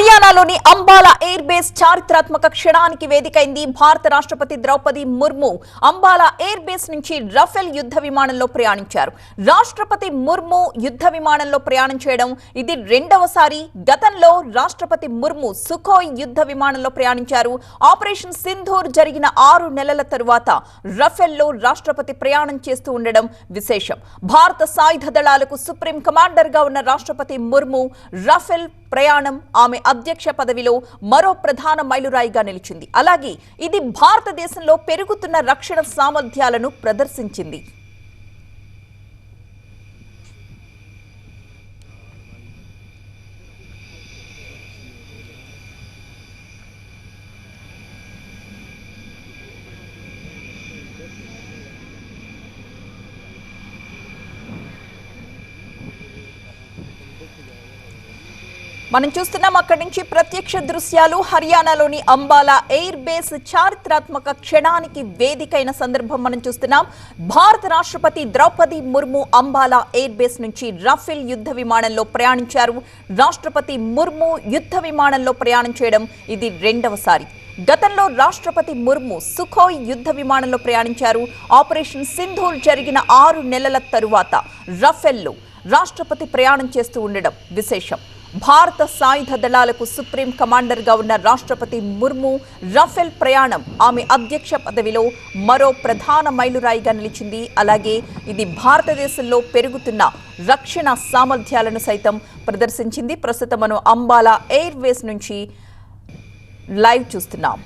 హర్యానాలోని Ambala air base చారిత్రాత్మక క్షణానికి వేదికైంది భారత రాష్ట్రపతి ద్రౌపది ముర్ము. అంబాలా ఎయిర్ బేస్ నుంచి రఫేల్ యుద్ధ విమానంలో ప్రయాణించారు. రాష్ట్రపతి ముర్ము యుద్ధ విమానంలో ప్రయాణం చేయడం ఇది రెండవసారి గతంలో రాష్ట్రపతి ముర్ము సుఖోయ్ యుద్ధ విమానంలో ప్రయాణించారు. ఆపరేషన్ సింధూర్ జరిగిన ఆరు నెలల తరువాత రఫేల్లో రాష్ట్రపతి ప్రయాణం చేస్తూ ఉండడం విశేషం. భారత సాయుధ దళాలకు సుప్రీం కమాండర్గా ఉన్న రాష్ట్రపతి ముర్ము రఫేల్ ప్రయాణం ఆమె అధ్యక్ష పదవిలో మరో ప్రధాన మైలురాయిగా నిలిచింది. అలాగే ఇది భారతదేశంలో పెరుగుతున్న రక్షణ సామర్థ్యాలను ప్రదర్శించింది. మనం చూస్తున్నాం అక్కడి నుంచి ప్రత్యక్ష దృశ్యాలు. హర్యానాలోని అంబాలా ఎయిర్ బేస్ చారిత్రాత్మక క్షణానికి వేదికైన సందర్భం మనం చూస్తున్నాం. భారత రాష్ట్రపతి ద్రౌపది ముర్ము అంబాలా ఎయిర్ బేస్ నుంచి రఫేల్ యుద్ధ విమానంలో ప్రయాణించారు. రాష్ట్రపతి ముర్ము యుద్ధ విమానంలో ప్రయాణం చేయడం ఇది రెండవసారి. గతంలో రాష్ట్రపతి ముర్ము సుఖోయ్ యుద్ధ విమానంలో ప్రయాణించారు. ఆపరేషన్ సింధూర్ జరిగిన ఆరు నెలల తరువాత రఫెల్లో రాష్ట్రపతి ప్రయాణం చేస్తూ ఉండడం విశేషం. భారత సాయుధ దళాలకు సుప్రీం కమాండర్గా ఉన్న రాష్ట్రపతి ముర్ము రఫేల్ ప్రయాణం ఆమె అధ్యక్ష పదవిలో మరో ప్రధాన మైలురాయిగా నిలిచింది. అలాగే ఇది భారతదేశంలో పెరుగుతున్న రక్షణ సామర్థ్యాలను సైతం ప్రదర్శించింది. ప్రస్తుతం మనం అంబాలా ఎయిర్వేస్ నుంచి లైవ్ చూస్తున్నాం.